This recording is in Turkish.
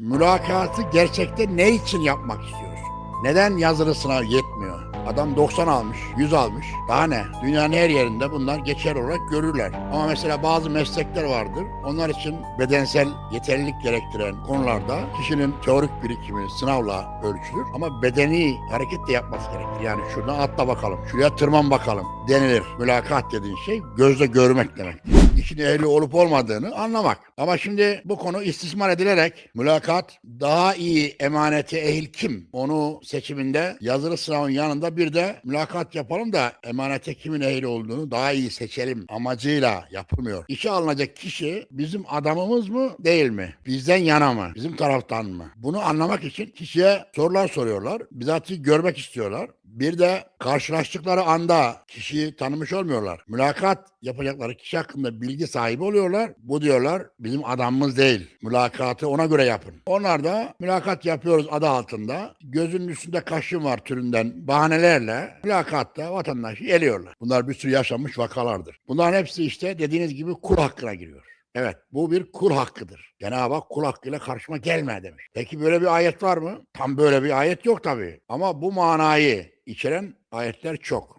Mülakatı gerçekte ne için yapmak istiyorsun? Neden yazılı sınav yetmiyor? Adam 90 almış, 100 almış. Daha ne? Dünyanın her yerinde bunlar geçer olarak görürler. Ama mesela bazı meslekler vardır. Onlar için bedensel yeterlilik gerektiren konularda kişinin teorik birikimi sınavla ölçülür. Ama bedeni hareket de yapması gerekir. Yani şuradan atla bakalım, şuraya tırman bakalım denilir. Mülakat dediğin şey gözle görmek demek. İşin ehli olup olmadığını anlamak. Ama şimdi bu konu istismar edilerek mülakat daha iyi emanete ehil kim? Onu seçiminde yazılı sınavın yanında bir de mülakat yapalım da emanete kimin ehil olduğunu daha iyi seçelim amacıyla yapılmıyor. İşe alınacak kişi bizim adamımız mı değil mi? Bizden yana mı? Bizim taraftan mı? Bunu anlamak için kişiye sorular soruyorlar. Bizatihi görmek istiyorlar. Bir de karşılaştıkları anda kişiyi tanımış olmuyorlar. Mülakat yapacakları kişi hakkında bilgi sahibi oluyorlar. Bu diyorlar bizim adamımız değil. Mülakatı ona göre yapın. Onlar da mülakat yapıyoruz adı altında. Gözünün üstünde kaşın var türünden bahanelerle mülakatta vatandaşı eliyorlar. Bunlar bir sürü yaşanmış vakalardır. Bunların hepsi işte dediğiniz gibi kul hakkına giriyor. Evet bu bir kul hakkıdır. Cenab-ı Hak kul hakkıyla karşıma gelme demiş. Peki böyle bir ayet var mı? Tam böyle bir ayet yok tabii. Ama bu manayı içeren ayetler çok.